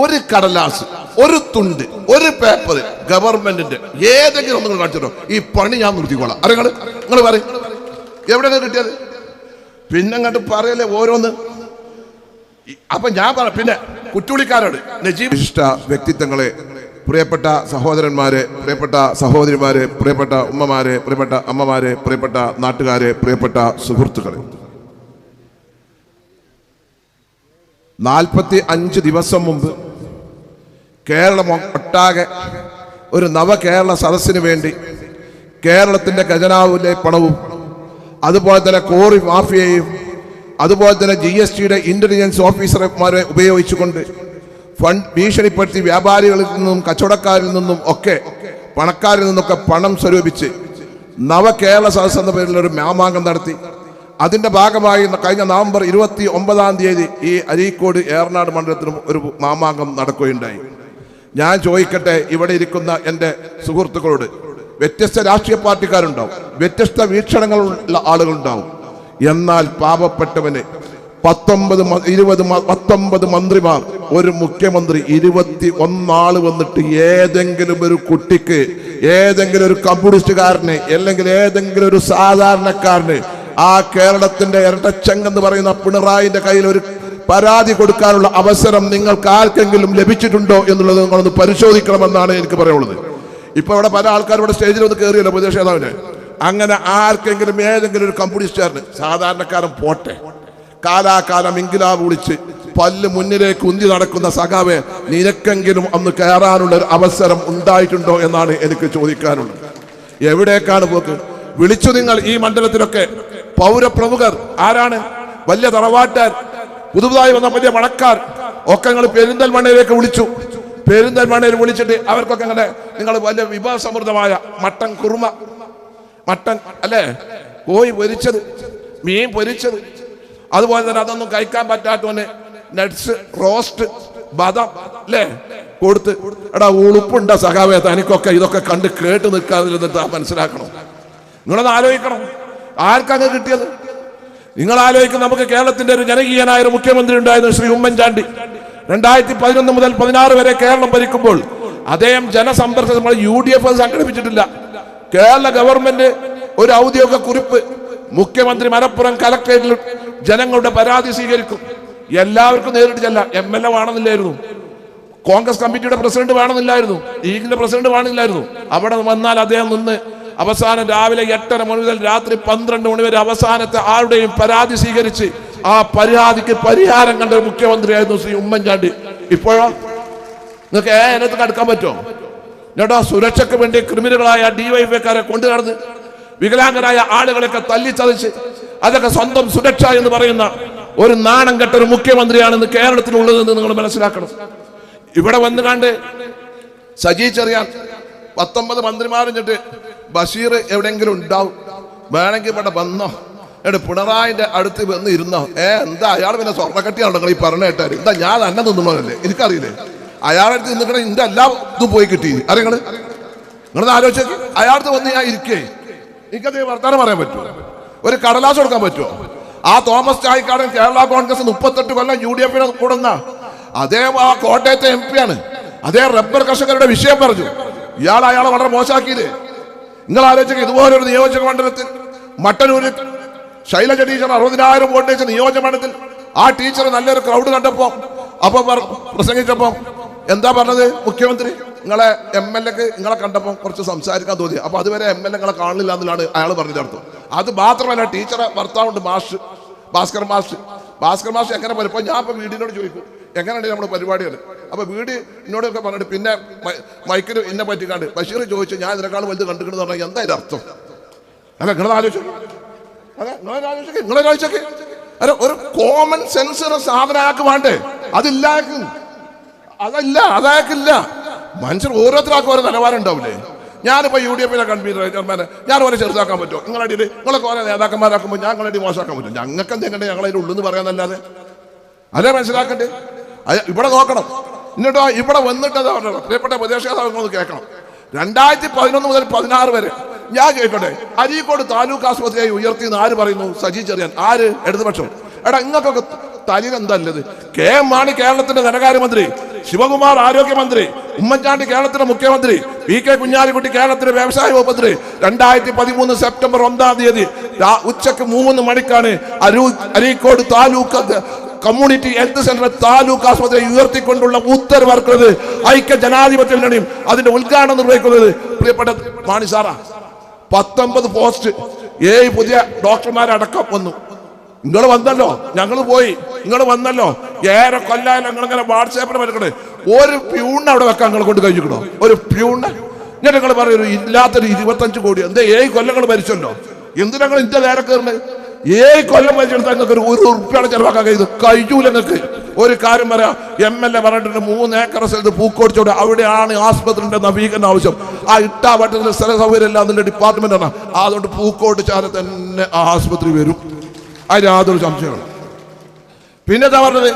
ഒരു കടലാസ് ഒരു തുണ്ട് ഒരു പേപ്പർ ഗവൺമെന്റിന്റെ ഏതെങ്കിലും ഒന്ന് കാണിച്ചിട്ടോ. ഈ പണി ഞാൻ നിർത്തിക്കോളാം. അറിയങ്ങൾ നിങ്ങൾ പറയും. എവിടെയാണ് കിട്ടിയത്? പിന്നെ അങ്ങോട്ട് പറയല്ലേ ഓരോന്ന്. അപ്പൊ ഞാൻ പറ പിന്നെ കുറ്റുളിക്കാരോട് നജീബ് ഇഷ്ട വ്യക്തിത്വങ്ങളെ പ്രിയപ്പെട്ട സഹോദരന്മാരെ പ്രിയപ്പെട്ട സഹോദരിമാരെ പ്രിയപ്പെട്ട ഉമ്മമാരെ പ്രിയപ്പെട്ട അമ്മമാരെ പ്രിയപ്പെട്ട നാട്ടുകാരെ പ്രിയപ്പെട്ട സുഹൃത്തുക്കളെ. നാൽപ്പത്തി അഞ്ച് ദിവസം മുമ്പ് കേരളം ഒട്ടാകെ ഒരു നവകേരള സദസ്സിന് വേണ്ടി കേരളത്തിന്റെ ഖജനാവിലെ പണവും അതുപോലെ തന്നെ കോറി മാഫിയയും അതുപോലെ തന്നെ ജി എസ് ടിയുടെ ഇന്റലിജൻസ് ഓഫീസർമാരെ ഉപയോഗിച്ചുകൊണ്ട് ഫണ്ട് ഭീഷണിപ്പെടുത്തി വ്യാപാരികളിൽ നിന്നും കച്ചവടക്കാരിൽ നിന്നും ഒക്കെ പണക്കാരിൽ നിന്നൊക്കെ പണം സ്വരൂപിച്ച് നവകേരള സദസ് എന്ന പേരിൽ ഒരു മാമാങ്കം നടത്തി. അതിന്റെ ഭാഗമായി കഴിഞ്ഞ നവംബർ ഇരുപത്തി ഒമ്പതാം തീയതി ഈ അരീക്കോട് ഏറനാട് മണ്ഡലത്തിലും ഒരു മാമാങ്കം നടക്കുകയുണ്ടായി. ഞാൻ ചോദിക്കട്ടെ ഇവിടെ ഇരിക്കുന്ന എന്റെ സുഹൃത്തുക്കളോട് വ്യത്യസ്ത രാഷ്ട്രീയ പാർട്ടിക്കാരുണ്ടാവും വ്യത്യസ്ത വീക്ഷണങ്ങളുള്ള ആളുകളുണ്ടാവും. എന്നാൽ പാവപ്പെട്ടവന് പത്തൊമ്പത് ഇരുപത് പത്തൊമ്പത് മന്ത്രിമാർ ഒരു മുഖ്യമന്ത്രി ഇരുപത്തി ഒന്നാൾ വന്നിട്ട് ഏതെങ്കിലും ഒരു കുട്ടിക്ക് ഏതെങ്കിലും ഒരു കമ്മ്യൂണിസ്റ്റുകാരന് അല്ലെങ്കിൽ ഏതെങ്കിലും ഒരു സാധാരണക്കാരന് ആ കേരളത്തിന്റെ ഇരട്ടച്ചങ്ക് എന്ന് പറയുന്ന പിണറായിന്റെ കയ്യിൽ ഒരു പരാതി കൊടുക്കാനുള്ള അവസരം നിങ്ങൾക്ക് ആർക്കെങ്കിലും ലഭിച്ചിട്ടുണ്ടോ എന്നുള്ളത് നിങ്ങളൊന്ന് പരിശോധിക്കണമെന്നാണ് എനിക്ക് പറയാനുള്ളത്. ഇപ്പൊ ഇവിടെ പല ആൾക്കാരും ഇവിടെ സ്റ്റേജിൽ ഒന്ന് കയറിയല്ലോ പ്രതിഷേധാവിന് അങ്ങനെ ആർക്കെങ്കിലും ഏതെങ്കിലും ഒരു കമ്മ്യൂണിസ്റ്റുകാരന് സാധാരണക്കാരൻ പോട്ടെ. കാലാകാലം ഇൻകിലാബ് വിളിച്ച് പല്ല് മുന്നിലേക്ക് ഉന്തി നടക്കുന്ന സഖാവെ നിനക്കെങ്കിലും അന്ന് കയറാനുള്ള ഒരു അവസരം ഉണ്ടായിട്ടുണ്ടോ എന്നാണ് എനിക്ക് ചോദിക്കാനുള്ളത്. എവിടേക്കാണ് പോക്ക്? വിളിച്ചു നിങ്ങൾ ഈ മണ്ഡലത്തിലൊക്കെ. പൗരപ്രമുഖർ ആരാണ്? വലിയ തറവാട്ടാർ പുതുതായി വന്ന വലിയ മണക്കാർ ഒക്കെ നിങ്ങൾ പെരിന്തൽമണ്ണയിലേക്ക് വിളിച്ചു. പെരിന്തൽമണ്ണയിൽ വിളിച്ചിട്ട് അവർക്കൊക്കെ അങ്ങനെ നിങ്ങൾ വലിയ വിഭവസമൃദ്ധമായ മട്ടൻ കുറുമ മട്ടൻ അല്ലേ? കോഴി പൊരിച്ചത് മീൻ പൊരിച്ചത്. അതുപോലെ തന്നെ അതൊന്നും കഴിക്കാൻ പറ്റാത്തവന് നട്സ് റോസ്റ്റ് ബദം അല്ലേ? കൊടുത്ത്. എടാ ഉളുപ്പുണ്ട സഖാവേ തനിക്കൊക്കെ ഇതൊക്കെ കണ്ട് കേട്ട് നിൽക്കാതിരുന്നിട്ട് മനസ്സിലാക്കണം. നിങ്ങളൊന്ന് ആലോചിക്കണം. ആർക്കങ്ങ് കിട്ടിയത്? നിങ്ങൾ ആലോചിക്കും നമുക്ക് കേരളത്തിന്റെ ഒരു ജനകീയനായ ഒരു മുഖ്യമന്ത്രി ഉണ്ടായിരുന്നു ശ്രീ ഉമ്മൻചാണ്ടി. രണ്ടായിരത്തി പതിനൊന്ന് മുതൽ പതിനാറ് വരെ കേരളം ഭരിക്കുമ്പോൾ അദ്ദേഹം ജനസമ്പർക്കം നമ്മൾ യു ഡി എഫ് സംഘടിപ്പിച്ചിട്ടില്ല. കേരള ഗവൺമെന്റ് ഒരു ഔദ്യോഗിക കുറിപ്പ് മുഖ്യമന്ത്രി മലപ്പുറം കലക്ടറേറ്റിൽ ജനങ്ങളുടെ പരാതി സ്വീകരിക്കും. എല്ലാവർക്കും നേരിട്ട് ചെല്ല. എം എൽ എ വേണമെന്നില്ലായിരുന്നു. കോൺഗ്രസ് കമ്മിറ്റിയുടെ പ്രസിഡന്റ് വേണമെന്നില്ലായിരുന്നു. ലീഗിന്റെ പ്രസിഡന്റ് വേണമെന്നില്ലായിരുന്നു. അവിടെ വന്നാൽ അദ്ദേഹം നിന്ന് അവസാനം രാവിലെ എട്ടര മണി മുതൽ രാത്രി പന്ത്രണ്ട് മണി വരെ അവസാനത്തെ ആരുടെയും പരാതി സ്വീകരിച്ച് ആ പരാതിക്ക് പരിഹാരം കണ്ട മുഖ്യമന്ത്രിയായിരുന്നു ശ്രീ ഉമ്മൻചാണ്ടി. ഇപ്പോഴോ? നിങ്ങൾക്ക് അതിനകത്ത് കടക്കാൻ പറ്റുമോ? എന്നിട്ടോ സുരക്ഷയ്ക്ക് വേണ്ടി ക്രിമിനലുകളായ ഡിവൈഫൈക്കാരെ കൊണ്ടു നടന്ന് വികലാംഗരായ ആളുകളൊക്കെ തല്ലിച്ചതച്ച് അതൊക്കെ സ്വന്തം സുരക്ഷ എന്ന് പറയുന്ന ഒരു നാണം കെട്ട ഒരു മുഖ്യമന്ത്രിയാണെന്ന് കേരളത്തിലുള്ളതെന്ന് നിങ്ങൾ മനസ്സിലാക്കണം. ഇവിടെ വന്നു കണ്ട് ചെറിയാൻ പത്തൊമ്പത് മന്ത്രിമാരിഞ്ഞിട്ട് ബഷീർ എവിടെയെങ്കിലും ഉണ്ടാവും. വേണമെങ്കിൽ ഇവിടെ വന്നോ. എന്നിട്ട് പിണറായിന്റെ അടുത്ത് വന്ന് ഇരുന്നോ. ഏ എന്താ? അയാൾ പിന്നെ സ്വർണക്കട്ടിയാണോ നിങ്ങൾ ഈ പറഞ്ഞ കേട്ടാര് എന്താ ഞാൻ തന്നെ തിന്നണമല്ലേ എനിക്കറിയില്ലേ. അയാളുടെ അടുത്ത് നിന്നിട്ട് ഇന്റെ എല്ലാ ഇതും പോയി കിട്ടി. അറിയങ്ങൾ നിങ്ങളത് ആലോചിച്ചു അയാളത്ത് വന്ന് ഞാൻ ഇരിക്കേ. എനിക്കത് വർത്താനം പറയാൻ പറ്റുമോ? ഒരു കടലാസ് കൊടുക്കാൻ പറ്റുമോ? ആ തോമസ് ചായക്കാടൻ കേരള കോൺഗ്രസ് മുപ്പത്തെട്ട് കൊല്ലം യു ഡി എഫിനെ കൂടുന്ന അതേ ആ കോട്ടയത്തെ എം പി ആണ്. അതേ റബ്ബർ കർഷകരുടെ വിഷയം പറഞ്ഞു. ഇയാൾ അയാളെ വളരെ മോശമാക്കിയില്ലേ? നിങ്ങൾ ആലോചിക്കുക ഇതുപോലൊരു നിയോജക മണ്ഡലത്തിൽ മട്ടന്നൂരിൽ ശൈലജ ടീച്ചർ അറുപതിനായിരം വോട്ട് വെച്ച നിയോജക മണ്ഡലത്തിൽ ആ ടീച്ചർ നല്ലൊരു ക്രൗഡ് കണ്ടപ്പോ അപ്പൊ പ്രസംഗിച്ചപ്പം എന്താ പറഞ്ഞത്? മുഖ്യമന്ത്രി നിങ്ങളെ എം എൽ എക്ക് നിങ്ങളെ കണ്ടപ്പോൾ കുറച്ച് സംസാരിക്കാൻ തോന്നി. അപ്പൊ അതുവരെ എം എൽ എ നിങ്ങളെ കാണില്ല എന്നുള്ളതാണ് അയാൾ പറഞ്ഞു അർത്ഥം. അത് മാത്രമല്ല ടീച്ചറെ ഭർത്താവുണ്ട് മാഷ് ഭാസ്കർ മാഷ്. ഭാസ്കർ മാഷ് എങ്ങനെ പറയും ഇപ്പൊ ഞാൻ ഇപ്പൊ വീടിനോട് ചോദിക്കും. എങ്ങനെയാണ് നമ്മുടെ പരിപാടികൾ അപ്പോൾ വീട് എന്നോടൊക്കെ പറഞ്ഞിട്ട് പിന്നെ മൈക്കിന് എന്നെ പറ്റിക്കാണ്ട്. ബഷീർ ചോദിച്ചു ഞാൻ ഇതിനേക്കാളും വലുത് കണ്ടിട്ടുണ്ടെന്ന് പറഞ്ഞാൽ എന്താ ഇത് അർത്ഥം? അല്ല നിങ്ങളത് ആലോചിച്ചു. അതെ നിങ്ങളെ ആലോചിച്ചേ നിങ്ങളെ ആലോചിച്ചേ അല്ല ഒരു കോമൺ സെൻസ് അയാൾക്ക് വേണ്ടേ? അതില്ല. അതല്ല അതാക്കില്ല. മനുഷ്യർ ഓരോരുത്തർക്കും ഓരോ നിലവാരം ഉണ്ടാവില്ലേ? ഞാനിപ്പോ യു ഡി എഫിലെ കൺവീനർ ചെയർമാനെ ഞാൻ ഓരോ ചെറുതാക്കാൻ പറ്റുമോ? നിങ്ങളുടെ നിങ്ങളൊക്കെ ഓരോ നേതാക്കന്മാരാക്കുമ്പോൾ ഞാൻ നിങ്ങളുടെ മോശമാക്കാൻ പറ്റും ഞങ്ങൾക്ക് എന്തെങ്കിലും ഞങ്ങളതിൽ ഉള്ളെന്ന് പറയാനല്ലാതെ. അതേ മനസ്സിലാക്കണ്ടേ? ഇവിടെ നോക്കണം. എന്നിട്ടോ ഇവിടെ വന്നിട്ട് പ്രിയപ്പെട്ട പ്രദേശങ്ങൾ കേൾക്കണം. രണ്ടായിരത്തി പതിനൊന്ന് മുതൽ പതിനാറ് വരെ ഞാൻ കേൾക്കട്ടെ. അരീക്കോട് താലൂക്ക് ആശുപത്രിയായി ഉയർത്തി എന്ന് ആര് പറയുന്നു? സജി ചെറിയാൻ. ആര്? ഇടതുപക്ഷം. എടാ ഇങ്ങൾക്കൊക്കെ തലിനെന്തല്ലത് കെ എം മാണി കേരളത്തിന്റെ ധനകാര്യമന്ത്രി ശിവകുമാർ ആരോഗ്യമന്ത്രി ഉമ്മൻചാണ്ടി കേരളത്തിലെ മുഖ്യമന്ത്രി പി കെ കുഞ്ഞാലിക്കുട്ടി കേരളത്തിലെ വ്യവസായ വകുപ്പ് രണ്ടായിരത്തി പതിമൂന്ന് സെപ്റ്റംബർ ഒന്നാം തീയതി ഉച്ചയ്ക്ക് മൂന്ന് മണിക്കാണ് അരൂ Areekode taluk community health centre taluk ആശുപത്രി ഉയർത്തിക്കൊണ്ടുള്ള ഉത്തരവിറക്കുന്നത് ഐക്യ ജനാധിപത്യ മുന്നണിയും അതിന്റെ ഉദ്ഘാടനം നിർവഹിക്കുന്നത് പ്രിയപ്പെട്ട മാണി സാറാ. പത്തൊമ്പത് പോസ്റ്റ് ഏഴ് പുതിയ ഡോക്ടർമാരടക്കം വന്നു. നിങ്ങൾ വന്നല്ലോ. ഞങ്ങൾ പോയി. നിങ്ങൾ വന്നല്ലോ. ഏറെ കൊല്ലായാലും നിങ്ങൾ ഇങ്ങനെ വാട്സാപ്പിൽ വരക്കണേ ഒരു പ്യൂണ് അവിടെ വെക്കാൻ നിങ്ങൾ കൊണ്ട് കഴിഞ്ഞിക്കണോ ഒരു പ്യൂണ്. ഞാൻ നിങ്ങൾ പറയൊരു ഇല്ലാത്തൊരു ഇരുപത്തഞ്ച് കോടി. എന്താ ഏഴ് കൊല്ലങ്ങൾ മരിച്ചല്ലോ. എന്തിനാ നിങ്ങൾ ഇന്ത്യ നേരെ കയറുന്നത് ഏഴ് കൊല്ലം വലിച്ചെടുത്ത നിങ്ങൾക്ക് ഒരു ഒരു ഉറുപ്പിയുടെ ചെലവാക്കാൻ കഴിയും കഴിയൂല നിങ്ങൾക്ക് ഒരു കാര്യം പറയാം എം എൽ എ പറഞ്ഞിട്ടുണ്ട് മൂന്ന് ഏക്കർ സ്ഥലത്ത് പൂക്കോടിച്ചോടെ അവിടെയാണ് ആസ്പത്രിന്റെ നവീകരണം ആവശ്യം. ആ ഇട്ടാ പട്ടണത്തിൽ സ്ഥല സൗകര്യം എല്ലാം അതിന്റെ ആണ്. അതുകൊണ്ട് പൂക്കോട്ട് ചാല തന്നെ ആ ആസ്പത്രി വരും. അതിന് യാതൊരു സംശയമാണ് പിന്നെ എന്താ പറഞ്ഞത്?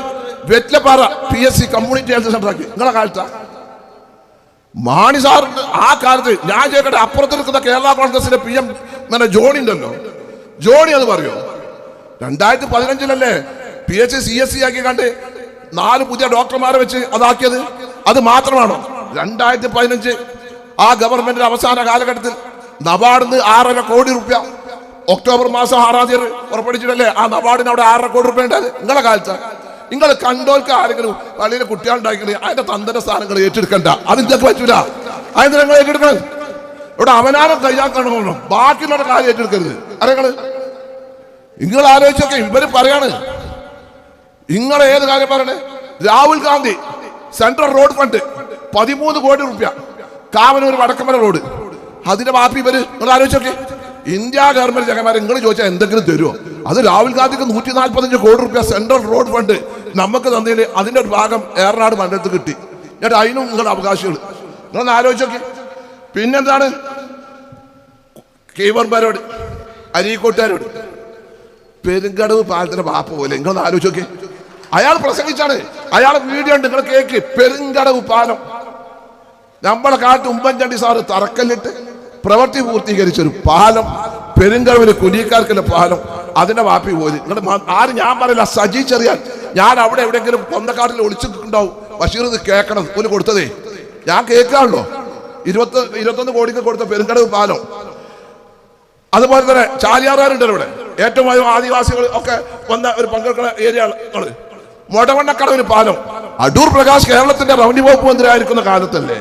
Vettilappara P S C community health centre ആക്കി. നിങ്ങളെ കാലത്താ? മാണി സാറിന് ആ കാലത്ത് ഞാൻ ചോദിക്കട്ടെ അപ്പുറത്ത് നിൽക്കുന്ന കേരള കോൺഗ്രസിന്റെ പി എം ജോണി ഉണ്ടല്ലോ. ജോണി അത് പറയോ? രണ്ടായിരത്തി പതിനഞ്ചിലല്ലേ P H C S C ആക്കി കണ്ട് നാല് പുതിയ ഡോക്ടർമാരെ വെച്ച് അതാക്കിയത്? അത് മാത്രമാണോ? രണ്ടായിരത്തി പതിനഞ്ച് ആ ഗവൺമെന്റിന്റെ അവസാന കാലഘട്ടത്തിൽ നബാർഡിന്ന് ആറര കോടി റുപ്യ ഒക്ടോബർ മാസം ആറാം തീയതി പുറപ്പെടുവിച്ചിട്ടല്ലേ ആ നബാർഡിന് അവിടെ ആറര കോടി റുപ്യ ഉണ്ടായത്? നിങ്ങളെ കാലത്ത്. നിങ്ങൾ കണ്ടോൽക്ക് ആരെങ്കിലും പള്ളിയിലെ കുട്ടികളുണ്ടാക്കി അതിന്റെ തന്ത്ര സ്ഥാനങ്ങൾ ഏറ്റെടുക്കണ്ട. അതിന്റെ പറ്റൂല. അതിന് നിങ്ങൾ ഏറ്റെടുക്കണം. ഇവിടെ അവനാനും കൈയാക്കണം ബാക്കിയുള്ള കാര്യം ഏറ്റെടുക്കരുത്. അറിയങ്ങൾ നിങ്ങൾ ആലോചിച്ചൊക്കെ ഇവർ പറയാണ്. നിങ്ങൾ ഏത് കാര്യം പറയണേ? Rahul Gandhi central road fund പതിമൂന്ന് കോടി റുപ്യ. കാവനൂർ വടക്കമല റോഡ്. അതിന്റെ ബാപ്പി ഇവർ നിങ്ങൾ ആലോചിച്ചൊക്കെ. ഇന്ത്യ ഗവൺമെന്റ് ചങ്ങന്മാരെ നിങ്ങൾ ചോദിച്ചാൽ എന്തെങ്കിലും തരുമോ അത് രാഹുൽ ഗാന്ധിക്ക് നൂറ്റി നാൽപ്പത്തഞ്ച് കോടി റുപ്യ സെൻട്രൽ റോഡ് ഫണ്ട് നമുക്ക് തന്നതിൽ അതിന്റെ ഒരു ഭാഗം ഏറനാട് മണ്ഡലത്തിൽ കിട്ടി. എന്നിട്ട് അതിനും നിങ്ങളുടെ അവകാശങ്ങൾ നിങ്ങളൊന്ന് ആലോചിച്ചോക്കെ. പിന്നെന്താണ്? കീവർമാരോട് അരീക്കോട്ടുകാരോട്. പെരുങ്കടവ് പാലത്തിന്റെ ബാപ്പ പോലെ നിങ്ങളൊന്ന് ആലോചിച്ചോക്കെ അയാൾ പ്രസംഗിച്ചാണ് അയാൾ വീഡിയോ ഉണ്ട് നിങ്ങൾ കേക്ക് പെരുങ്കടവ് പാലം. നമ്മളെ കാലത്ത് ഉമ്മൻചാണ്ടി സാറ് തറക്കല്ലിട്ട് പ്രവൃത്തി പൂർത്തീകരിച്ചൊരു പാലം പെരുങ്കടവിലെ കുലിക്കാർക്കുള്ള പാലം അതിന്റെ വാപ്പി പോലെ നിങ്ങൾ ആര് ഞാൻ പറയില്ല സജി ചെറിയാൻ. ഞാൻ അവിടെ എവിടെയെങ്കിലും കൊന്തക്കാട്ടിൽ ഒളിച്ചിട്ടുണ്ടാവും. ബഷീർ ഇത് കേൾക്കണം കൊടുത്തതേ. ഞാൻ കേൾക്കാണല്ലോ ഇരുപത്തി ഇരുപത്തൊന്ന് കോടിക്ക് കൊടുത്ത പെരുങ്കടവ് പാലം. അതുപോലെ തന്നെ ചാലിയാറുകാരുണ്ടല്ലോ ഇവിടെ. ഏറ്റവും അധികം ആദിവാസികൾ ഒക്കെ വന്ന ഒരു പങ്കെടുക്കുന്ന ഏരിയകൾ മൊടവണ്ണക്കടവിന് പാലം. അടൂർ പ്രകാശ് കേരളത്തിന്റെ റവന്യൂ വകുപ്പ് മന്ത്രി ആയിരിക്കുന്ന കാലത്തല്ലേ?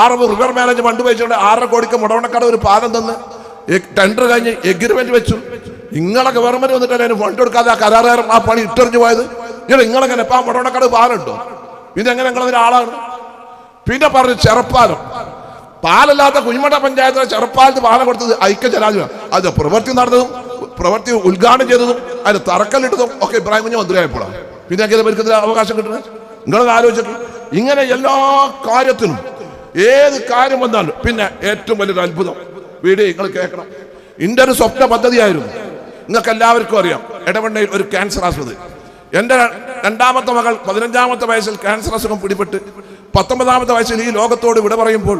ആറ് റിവർ മാനേജ് മാനേജ്മെന്റ് വെച്ചുകൊണ്ട് ആറര കോടിക്ക് മുടവണ്ണക്കടവ് ഒരു പാലം തന്ന് ടെൻഡർ കഴിഞ്ഞ് എഗ്രിമെന്റ് വെച്ചു. നിങ്ങളെ ഗവൺമെന്റ് വന്നിട്ട് അതിന് ഫണ്ട് കൊടുക്കാതെ ആ കരാറുകാരൻ ആ പണി ഇട്ടെറിഞ്ഞു പോയത്? നിങ്ങൾ നിങ്ങളെങ്ങനെ ഇപ്പൊ ആ മുടവണ്ണക്കടവ് പാലം ഉണ്ടോ? പിന്നെ എങ്ങനെ നിങ്ങളതിന് ആളാണ്? പിന്നെ പറഞ്ഞു ചെറുപ്പാലം. പാലല്ലാത്ത കുഞ്ഞുമട പഞ്ചായത്തിലെ ചെറുപ്പാലത്ത് പാലം കൊടുത്തത് ഐക്യ ജനാധിപത്യം. അത് പ്രവൃത്തി നടന്നതും പ്രവൃത്തി ഉദ്ഘാടനം ചെയ്തതും അതിന് തറക്കല്ലിട്ടതും ഒക്കെ ഇബ്രാഹിം കുഞ്ഞ് മന്ത്രിയായപ്പോഴാണ് പിന്നെ എങ്ങനെ ഇവർക്ക് അവകാശം കിട്ടുന്നത്? നിങ്ങളത് ആലോചിക്കും ഇങ്ങനെ എല്ലാ കാര്യത്തിനും ഏത് കാര്യം വന്നാലും പിന്നെ ഏറ്റവും വലിയൊരു അത്ഭുതം. വീഡിയോ നിങ്ങൾ കേൾക്കണം. ഇന്റെ ഒരു സ്വപ്ന പദ്ധതിയായിരുന്നു. നിങ്ങൾക്ക് എല്ലാവർക്കും അറിയാം. ഇടവണ്ണയിൽ ഒരു ക്യാൻസർ ആശുപത്രി. എന്റെ രണ്ടാമത്തെ മകൾ പതിനഞ്ചാമത്തെ വയസ്സിൽ ക്യാൻസർ അസുഖം പിടിപെട്ട് പത്തൊമ്പതാമത്തെ വയസ്സിൽ ഈ ലോകത്തോട് വിട പറയുമ്പോൾ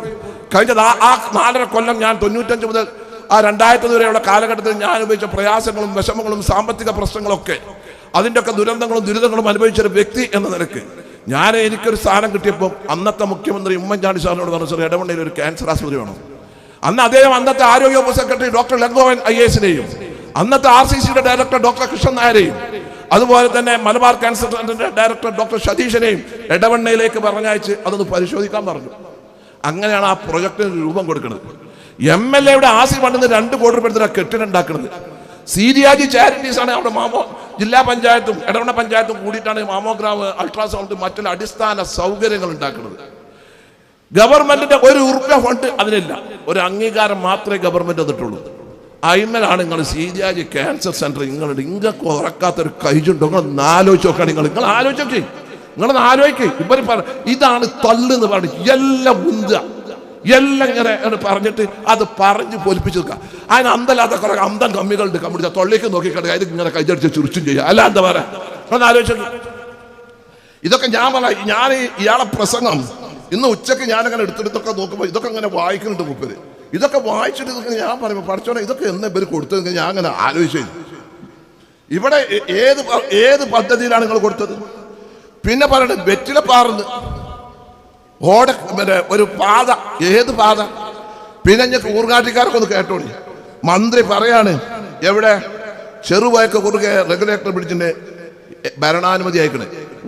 കഴിഞ്ഞ ആ നാലര കൊല്ലം ഞാൻ തൊണ്ണൂറ്റഞ്ച് മുതൽ ആ രണ്ടായിരത്തി വരെയുള്ള കാലഘട്ടത്തിൽ ഞാൻ അനുഭവിച്ച പ്രയാസങ്ങളും വിഷമങ്ങളും സാമ്പത്തിക പ്രശ്നങ്ങളൊക്കെ അതിന്റെ ഒക്കെ ദുരന്തങ്ങളും ദുരിതങ്ങളും അനുഭവിച്ച ഒരു വ്യക്തി എന്ന നിലയ്ക്ക് ഞാൻ എനിക്കൊരു സ്ഥാനം കിട്ടിയപ്പോൾ അന്നത്തെ മുഖ്യമന്ത്രി ഉമ്മൻചാണ്ടി സാറിനോട് പറഞ്ഞു സാർ ഇടവണ്ണയിൽ ഒരു ക്യാൻസർ ആശുപത്രി വേണം. അന്ന് അദ്ദേഹം അന്നത്തെ ആരോഗ്യ വകുപ്പ് സെക്രട്ടറി ഡോക്ടർ ലങ്കോവൻ ഐ എസിനെയും അന്നത്തെ ആർ സി സിയുടെ ഡയറക്ടർ ഡോക്ടർ കൃഷ്ണൻ നായരെയും അതുപോലെ തന്നെ മലബാർ ക്യാൻസർ സെന്ററിന്റെ ഡയറക്ടർ ഡോക്ടർ സതീശനെയും ഇടവണ്ണയിലേക്ക് പറഞ്ഞയച്ച് അതൊന്ന് പരിശോധിക്കാൻ പറഞ്ഞു. അങ്ങനെയാണ് ആ പ്രൊജക്ടിന് രൂപം കൊടുക്കുന്നത് എം എൽ എയുടെ ആസി ഫണ്ടിൽ രണ്ട് കോടി രൂപ എടുത്തിട്ട് കെട്ടിടം ഉണ്ടാക്കുന്നത് സീരിയാജി ചാരിറ്റീസ് ആണ് അവിടെ മാമോ ജില്ലാ പഞ്ചായത്തും ഇടവണ പഞ്ചായത്തും കൂടിയിട്ടാണ് മാമോഗ്രാം അൾട്രാസൗണ്ട് മറ്റുള്ള അടിസ്ഥാന സൗകര്യങ്ങൾ ഉണ്ടാക്കുന്നത് ഗവൺമെന്റിന്റെ ഒരു ഉറുപ്പ്യ ഫണ്ട് അതിനില്ല. ഒരു അംഗീകാരം മാത്രമേ ഗവൺമെന്റ് തന്നിട്ടുള്ളൂ. അയിമലാണ് നിങ്ങൾ സീരിയാജി ക്യാൻസർ സെന്റർ നിങ്ങളുടെ ഇങ്ങക്ക് ഉറക്കാത്തൊരു കൈജുണ്ടോ നിങ്ങൾ ആലോചിച്ച് നോക്കണം നിങ്ങൾ നിങ്ങൾ ആലോചിച്ചോക്കെ നിങ്ങളൊന്ന് ആലോചിക്കും. ഇവർ ഇതാണ് തള്ളെന്ന് പറഞ്ഞു എല്ലാം ഉന്തുക. എല്ലാം ഇങ്ങനെ പറഞ്ഞിട്ട് അത് പറഞ്ഞ് പൊലിപ്പിച്ചു നിൽക്കുക അതിന് അന്തല്ലാത്ത കുറെ അന്തം കമ്മികളുണ്ട് കമ്പിടിച്ച തൊള്ളിക്ക് നോക്കിക്കണ്ട്. അതിന് ഇങ്ങനെ കൈതടിച്ച് ചുരുച്ചും ചെയ്യുക അല്ല എന്താ പറയാ? ആലോചിച്ചു ഇതൊക്കെ ഞാൻ പറ ഞാൻ ഇയാളെ പ്രസംഗം ഇന്ന് ഉച്ചയ്ക്ക് ഞാനങ്ങനെ എടുത്തെടുത്തൊക്കെ നോക്കുമ്പോൾ ഇതൊക്കെ അങ്ങനെ വായിക്കുന്നുണ്ട് മുപ്പര്. ഇതൊക്കെ വായിച്ചിട്ട് ഇതൊക്കെ ഞാൻ പറയുമ്പോൾ പഠിച്ചോടെ ഇതൊക്കെ എന്ന് ഇവർ കൊടുത്തത് ഞാൻ അങ്ങനെ ആലോചിച്ചു ഇവിടെ ഏത് ഏത് പദ്ധതിയിലാണ് നിങ്ങൾ കൊടുത്തത്? പിന്നെ പറയണത് വെറ്റില പാർന്ന് ഓട മറ്റേ ഒരു പാത ഏത് പാത? പിന്നെ ഞാൻ ഊർങ്ങാട്ടിക്കാരൊക്കെ ഒന്ന് കേട്ടോളി. മന്ത്രി പറയാണ് എവിടെ? ചെറുവായ്ക്ക് കുറുകെ റെഗുലേറ്റർ പിടിച്ചിട്ട് ഭരണാനുമതി അയക്കണേ.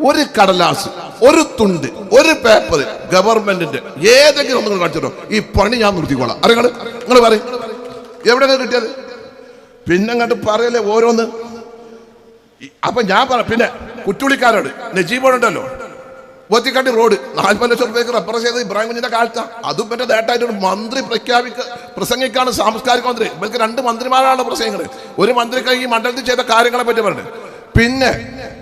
ഒരു കടലാസ് ഒരു തുണ്ട് ഒരു പേപ്പർ ഗവൺമെന്റിന്റെ ഏതെങ്കിലും ഒന്ന് കാണിച്ചിട്ടോ ഈ പണി ഞാൻ നിർത്തിക്കോളാം. അറിയങ്ങൾ നിങ്ങൾ പറയും. എവിടെ കിട്ടിയത്? പിന്നെ അങ്ങോട്ട് പറയല്ലേ ഓരോന്ന്. അപ്പൊ ഞാൻ പറ പിന്നെ കുറ്റുളിക്കാരോട് നജീബോടുണ്ടല്ലോ പോത്തിക്കാട്ടി റോഡ്. നാൽപ്പത് ലക്ഷം രൂപയ്ക്ക് റെഫർ ചെയ്ത് ഇബ്രാഹിം കുഞ്ഞിന്റെ കാഴ്ച. അതും പറ്റ നേട്ടായിട്ട് മന്ത്രി പ്രഖ്യാപിക്ക പ്രസംഗിക്കാണ് സാംസ്കാരിക മന്ത്രി. ഇവർക്ക് രണ്ട് മന്ത്രിമാരാണ് പ്രസംഗങ്ങൾ ഒരു മന്ത്രിക്ക് ഈ മണ്ഡലത്തിൽ ചെയ്ത കാര്യങ്ങളെ പറ്റി പറഞ്ഞു. പിന്നെ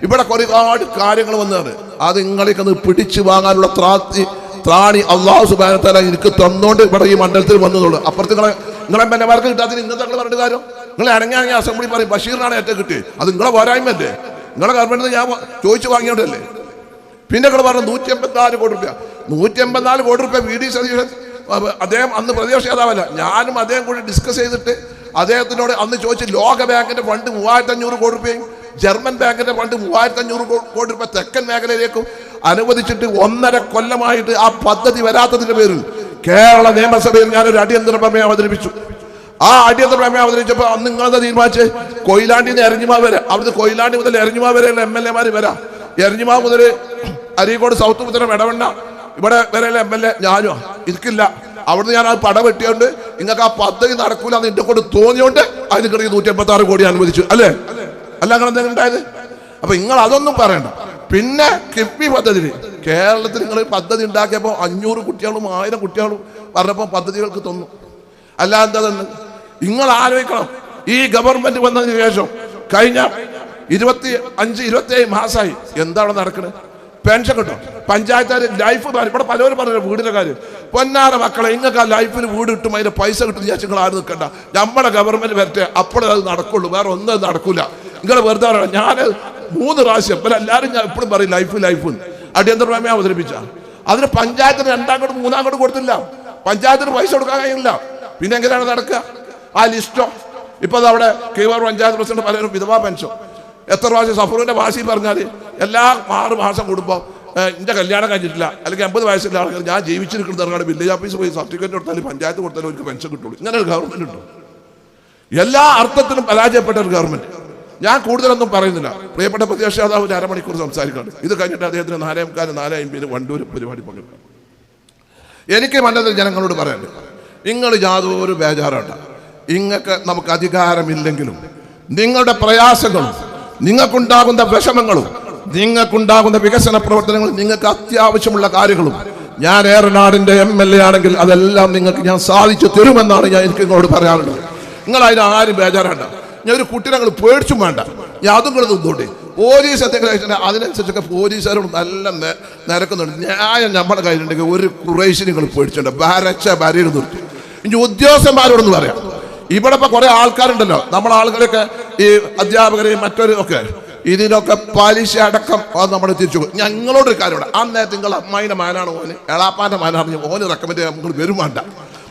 ഇവിടെ ഒരുപാട് കാര്യങ്ങൾ വന്നതാണ് അത് നിങ്ങളേക്ക് ഒന്ന് പിടിച്ചു വാങ്ങാനുള്ള ത്രാത്തി ത്രാണി അള്ളാഹു സുബാനത്തല എനിക്ക് തന്നോണ്ട് ഇവിടെ ഈ മണ്ഡലത്തിൽ വന്നതുള്ളൂ അപ്പുറത്ത് നിങ്ങളെ നിങ്ങളെ മെന്നമാർക്ക് കിട്ടാത്തതിന് ഇന്നത്തെ നിങ്ങൾ കാര്യം? നിങ്ങൾ ഇണങ്ങിയാണെങ്കിൽ അസംബ്ലി പറയും. ബഷീറിനാണ് ഏറ്റവും കിട്ടിയത്. അത് നിങ്ങളെ പോരായ്മല്ലേ നിങ്ങളെ ഗവൺമെന്റ് ഞാൻ ചോദിച്ചു വാങ്ങിയോണ്ടല്ലേ? പിന്നെ നിങ്ങൾ പറഞ്ഞു നൂറ്റി എൺപത്തിനാല് കോടി രൂപ നൂറ്റി എൺപത്തിനാല് കോടി രൂപ വി ഡി സതീശൻ അദ്ദേഹം അന്ന് പ്രതിപക്ഷ നേതാവല്ല. ഞാനും അദ്ദേഹം കൂടി ഡിസ്കസ് ചെയ്തിട്ട് അദ്ദേഹത്തിനോട് അന്ന് ചോദിച്ചു ലോക ബാങ്കിന്റെ ഫണ്ട് മൂവായിരത്തി അഞ്ഞൂറ് കോടി രൂപയും ജർമ്മൻ ബാങ്കിന്റെ ഫണ്ട് മൂവായിരത്തി അഞ്ഞൂറ് കോടി രൂപ തെക്കൻ മേഖലയിലേക്കും അനുവദിച്ചിട്ട് ഒന്നര കൊല്ലമായിട്ട് ആ പദ്ധതി വരാത്തതിന്റെ പേരിൽ കേരള നിയമസഭയിൽ ഞാനൊരു അടിയന്തര പ്രമേയം അവതരിപ്പിച്ചു. ആ അടിയന്തര പ്രമേയം അവതരിച്ചപ്പോൾ അന്ന് നിങ്ങളെന്താ തീരുമാനിച്ച്? കൊയിലാണ്ടിൽ നിന്ന് എരഞ്ഞിമാവ് വരെ. അവിടുന്ന് കൊയിലാണ്ടി മുതൽ എരഞ്ഞിമാ വരെ എം എൽ എമാർ വരാം. എരഞ്ഞിമാ മുതൽ അരീക്കോട് സൗത്ത് മുതൽ ഇടവണ്ണ ഇവിടെ വരെയുള്ള എം എൽ എ ഞാനും ഇരിക്കില്ല. അവിടുന്ന് ഞാൻ ആ പട വെട്ടിയോണ്ട് നിങ്ങൾക്ക് ആ പദ്ധതി നടക്കൂല എന്ന് എന്റെ കൊണ്ട് തോന്നിയോണ്ട് അതിന് കിടക്കി നൂറ്റി എൺപത്തി ആറ് കോടി അനുവദിച്ചു. അല്ലേ? അല്ല അങ്ങനെ എന്തെങ്കിലും ഉണ്ടായത്? അപ്പൊ നിങ്ങൾ അതൊന്നും പറയണ്ട. പിന്നെ കിഫ്ബി പദ്ധതി കേരളത്തിൽ നിങ്ങൾ പദ്ധതി ഉണ്ടാക്കിയപ്പോൾ അഞ്ഞൂറ് കുട്ടികളും ആയിരം കുട്ടികളും പറഞ്ഞപ്പോൾ പദ്ധതികൾക്ക് തന്നു. അല്ലാതെ എന്താ തന്നെ നിങ്ങൾ ആലോചിക്കണം. ഈ ഗവൺമെന്റ് വന്നതിന് ശേഷം കഴിഞ്ഞ ഇരുപത്തി അഞ്ച് ഇരുപത്തി ഏഴ് മാസമായി എന്താണ് നടക്കുന്നത് പെൻഷൻ കിട്ടും? പഞ്ചായത്തുകാർ ലൈഫ് ഇവിടെ പലരും പറഞ്ഞു വീടിന്റെ കാര്യം. പൊന്നാറ മക്കളെ ഇങ്ങൾക്ക് ആ ലൈഫിന് വീട് കിട്ടും അതിന്റെ പൈസ കിട്ടും ഞാൻ നിങ്ങൾ ആരും നിൽക്കണ്ട നമ്മുടെ ഗവൺമെന്റ് വരട്ടെ. അപ്പോഴേ അത് നടക്കുള്ളൂ. വേറെ ഒന്നും നടക്കൂല. നിങ്ങൾ വെറുതെ പറയണം. ഞാൻ മൂന്ന് പ്രാവശ്യം ഇപ്പം എല്ലാവരും ഞാൻ എപ്പോഴും പറയും ലൈഫ് ലൈഫ് അടിയന്തര പ്രമേയം അവതരിപ്പിച്ച. അതിന് പഞ്ചായത്തിന് രണ്ടാം കോടി മൂന്നാം കോടി കൊടുത്തില്ല. പഞ്ചായത്തിന് പൈസ കൊടുക്കാൻ കഴിയില്ല. പിന്നെ എങ്ങനെയാണ് നടക്കുക? ആ ലിസ്റ്റോ. ഇപ്പൊ അത് അവിടെ കീവാർ പഞ്ചായത്ത് പ്രസിഡന്റ് പലരും വിധവാ പെൻഷൻ. എത്ര പ്രാവശ്യം സഫറുവിന്റെ ഭാഷ പറഞ്ഞാൽ എല്ലാ ആറ് മാസം കൂടുമ്പോൾ എന്റെ കല്യാണം കഴിഞ്ഞിട്ടില്ല അല്ലെങ്കിൽ അമ്പത് വയസ്സിലെ ആൾക്കാർ ഞാൻ ജീവിച്ചിരിക്കുന്ന ഇറങ്ങാണ്ട് വില്ലേജ് ഓഫീസ് പോയി സർട്ടിഫിക്കറ്റ് കൊടുത്താലും പഞ്ചായത്ത് കൊടുത്താലും അവർക്ക് പെൻഷൻ കിട്ടുള്ളൂ. ഇങ്ങനെ ഒരു ഗവൺമെന്റ് ഉണ്ടോ. എല്ലാ അർത്ഥത്തിലും പരാജയപ്പെട്ട ഒരു ഗവൺമെന്റ് ഞാൻ കൂടുതലൊന്നും പറയുന്നില്ല. പ്രിയപ്പെട്ട പ്രതിപക്ഷ നേതാവ് ഒരു അരമണിക്കൂർ സംസാരിക്കാണ്. ഇത് കഴിഞ്ഞിട്ട് അദ്ദേഹത്തിന് നാലേ മുക്കാൽ നാലേ അമ്പതിന് വണ്ടൂർ പരിപാടി പങ്കെടുക്കാം. എനിക്ക് മണ്ഡലത്തിൽ ജനങ്ങളോട് പറയാനുണ്ട്. നിങ്ങൾ യാതൊരു ബേജാറുണ്ട ഇങ്ങക്ക് നമുക്ക് അധികാരമില്ലെങ്കിലും നിങ്ങളുടെ പ്രയാസങ്ങളും നിങ്ങൾക്കുണ്ടാകുന്ന വിഷമങ്ങളും നിങ്ങൾക്കുണ്ടാകുന്ന വികസന പ്രവർത്തനങ്ങളും നിങ്ങൾക്ക് അത്യാവശ്യമുള്ള കാര്യങ്ങളും ഞാൻ ഏറനാടിന്റെ എം എൽ എ ആണെങ്കിൽ അതെല്ലാം നിങ്ങൾക്ക് ഞാൻ സാധിച്ചു തരുമെന്നാണ് ഞാൻ എനിക്ക് നിങ്ങളോട് പറയാനുള്ളത്. നിങ്ങൾ അതിന് ആരും ബേജാറാണ്ട. ഞാൻ ഒരു കുട്ടിനെ നിങ്ങൾ പേടിച്ചും വേണ്ട. ഞാൻ അതും കൂടെ നിന്നോട്ടെ. പോലീസ് ആയിട്ടുണ്ടെങ്കിൽ അതിനനുസരിച്ചൊക്കെ പോലീസുകാരോട് നല്ല നിരക്കുന്നുണ്ട്. ന്യായം നമ്മുടെ കയ്യിലുണ്ടെങ്കിൽ ഒരു കുറേശ്ശി നിങ്ങൾ പേടിച്ചുണ്ട്. ഭാരച്ച ഭാര്യ നിർത്തും ഇനി ഉദ്യോഗസ്ഥന്മാരോടൊന്ന് പറയാം. ഇവിടെ ഇപ്പൊ കുറെ ആൾക്കാരുണ്ടല്ലോ. നമ്മളെ ആളുകളൊക്കെ ഈ അധ്യാപകരെയും മറ്റൊരു ഒക്കെ ഇതിനൊക്കെ പലിശ അടക്കം അത് നമ്മൾ തിരിച്ചു ഞങ്ങളോട് ഒരു കാര്യമുണ്ട് അന്നേരം നിങ്ങൾ അമ്മായിന്റെ മാനാണ് ഓന്. എളാപ്പാന്റെ മാനാണ് ഓന് റെക്കമെൻഡ് ചെയ്യാൻ നിങ്ങൾ വരുമാണ്ട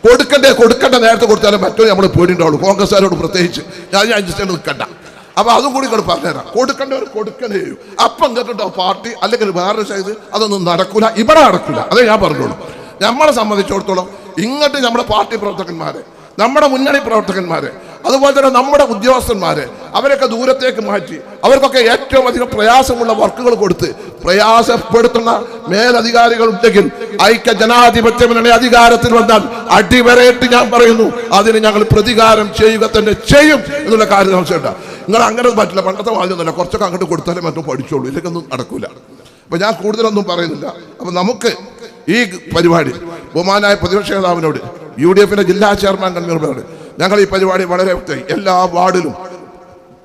കൊടുക്കണ്ട കൊടുക്കണ്ടേ നേരത്തെ കൊടുത്താലും മറ്റൊരു നമ്മൾ പേടിണ്ടാവുള്ളൂ കോൺഗ്രസ്സുകാരോട് പ്രത്യേകിച്ച് ഞാൻ അഡ്ജസ്റ്റ് നിൽക്കണ്ട. അപ്പൊ അതും കൂടി ഇങ്ങോട്ട് പറഞ്ഞുതരാം കൊടുക്കേണ്ടവർ കൊടുക്കണേ. അപ്പം കേട്ടോ പാർട്ടി അല്ലെങ്കിൽ വേറൊരു ചെയ്ത് അതൊന്നും നടക്കൂല? ഇവിടെ നടക്കൂല. അതേ ഞാൻ പറഞ്ഞോളൂ. നമ്മളെ സംബന്ധിച്ചിടത്തോളം ഇങ്ങോട്ട് നമ്മുടെ പാർട്ടി പ്രവർത്തകന്മാരെ നമ്മുടെ മുന്നണി പ്രവർത്തകന്മാരെ അതുപോലെ തന്നെ നമ്മുടെ ഉദ്യോഗസ്ഥന്മാരെ അവരൊക്കെ ദൂരത്തേക്ക് മാറ്റി അവർക്കൊക്കെ ഏറ്റവും അധികം പ്രയാസമുള്ള വർക്കുകൾ കൊടുത്ത് പ്രയാസപ്പെടുത്തുന്ന മേലധികാരികൾ ഉണ്ടെങ്കിൽ ഐക്യ ജനാധിപത്യ മുന്നണി അധികാരത്തിൽ വന്നാൽ അടിവരയിട്ട് ഞാൻ പറയുന്നു അതിന് ഞങ്ങൾ പ്രതികാരം ചെയ്യുക തന്നെ ചെയ്യും എന്നുള്ള കാര്യം സംശയമുണ്ട് നിങ്ങൾ അങ്ങനെ ഒന്നും പറ്റില്ല. പണ്ടത്തെ വാല്യൊന്നുമല്ല കുറച്ചൊക്കെ അങ്ങോട്ട് കൊടുത്താലേ മറ്റും പഠിച്ചോളൂ. ഇതൊന്നും നടക്കൂല. അപ്പൊ ഞാൻ കൂടുതലൊന്നും പറയുന്നില്ല. അപ്പൊ നമുക്ക് ഈ പരിപാടി ബഹുമാനായ പ്രതിപക്ഷ നേതാവിനോട് യു ഡി എഫിന്റെ ജില്ലാ ചെയർമാൻ കൺവീനറോട് ഞങ്ങൾ ഈ പരിപാടി വളരെ വ്യക്തമായി എല്ലാ വാർഡിലും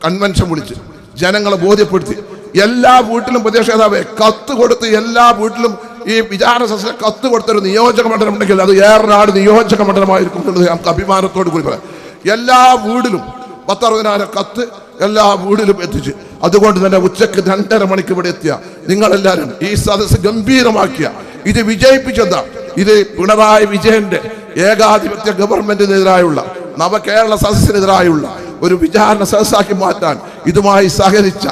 കൺവെൻഷൻ വിളിച്ച് ജനങ്ങളെ ബോധ്യപ്പെടുത്തി എല്ലാ വീട്ടിലും പ്രതിഷേധാവെ കത്ത് കൊടുത്ത് എല്ലാ വീട്ടിലും ഈ വിചാരണ സസ്യ കത്ത് കൊടുത്തൊരു നിയോജക മണ്ഡലം ഉണ്ടെങ്കിൽ അത് ഏറനാട് നിയോജക മണ്ഡലമായിരിക്കും എന്നുള്ളത് നമുക്ക് അഭിമാനത്തോട് കൂടി പറയാം. എല്ലാ വീടിലും പത്തറുപതിനായിരം കത്ത് എല്ലാ വീടിലും എത്തിച്ച് അതുകൊണ്ട് തന്നെ ഉച്ചയ്ക്ക് രണ്ടര മണിക്ക് ഇവിടെ എത്തിയ നിങ്ങളെല്ലാവരും ഈ സദസ്സ് ഗംഭീരമാക്കിയ ഇത് വിജയിപ്പിച്ചെന്താ? ഇത് പിണറായി വിജയന്റെ ഏകാധിപത്യ ഗവൺമെന്റിനെതിരായുള്ള നവകേരള സദസ്സിനെതിരായുള്ള ഒരു വിചാരണ സദസ്സാക്കി മാറ്റാൻ ഇതുമായി സഹകരിച്ച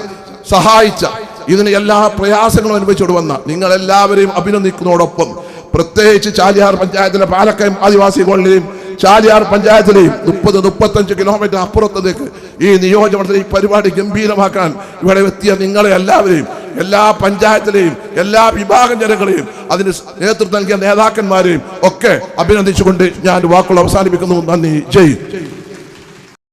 സഹായിച്ച ഇതിന് എല്ലാ പ്രയാസങ്ങളും അനുഭവിച്ചുകൊണ്ട് വന്ന നിങ്ങൾ എല്ലാവരെയും അഭിനന്ദിക്കുന്നതോടൊപ്പം പ്രത്യേകിച്ച് ചാലിയാർ പഞ്ചായത്തിലെ പാലക്കയം ആദിവാസി കോളനിയിലെയും ചാലിയാർ പഞ്ചായത്തിലെയും മുപ്പത് മുപ്പത്തഞ്ച് കിലോമീറ്റർ അപ്പുറത്തേക്ക് ഈ നിയോജകമണ്ഡലത്തിൽ ഈ പരിപാടി ഗംഭീരമാക്കാൻ ഇവിടെ എത്തിയ നിങ്ങളെ എല്ലാവരെയും എല്ലാ പഞ്ചായത്തിലെയും എല്ലാ വിഭാഗം ജനങ്ങളെയും അതിന് നേതൃത്വം നൽകിയ നേതാക്കന്മാരെയും ഒക്കെ അഭിനന്ദിച്ചുകൊണ്ട് ഞാൻ വാക്കുകൾ അവസാനിപ്പിക്കുന്നു. നന്ദി. ജയ്.